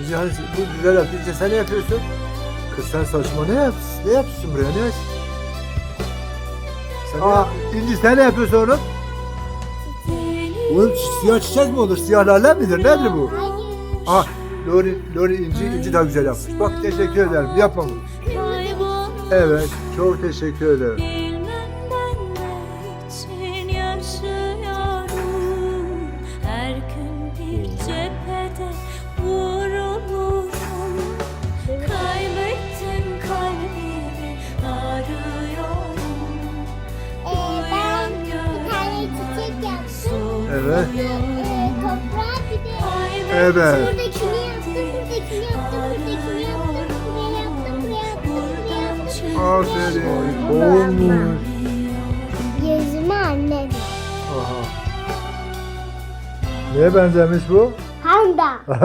İnci hani bu güzel yaptı. Sen ne yapıyorsun? Kız sen saçma ne yap ne yapıyorsun buraya ne yap? Sen ne yap- İnci sen ne yapıyorsun oğlum? Oğlum siyah çiçek mi olur? Siyah lale midir? Nedir bu? Ah Lori, Lori inci, inci daha güzel yapmış. Bak teşekkür ederim. Yapma bunu. Evet, çok teşekkür ederim. Ne Her gün bir cephede Evet. Toprağa bir de Evet. buradakini yaptım, buradakini yaptım, buradakini yaptım, buraya yaptım, buraya yaptım, buraya yaptım. Aferin. Olmuş. Yüzüme anne. Aha. Neye benzemiş bu? Panda.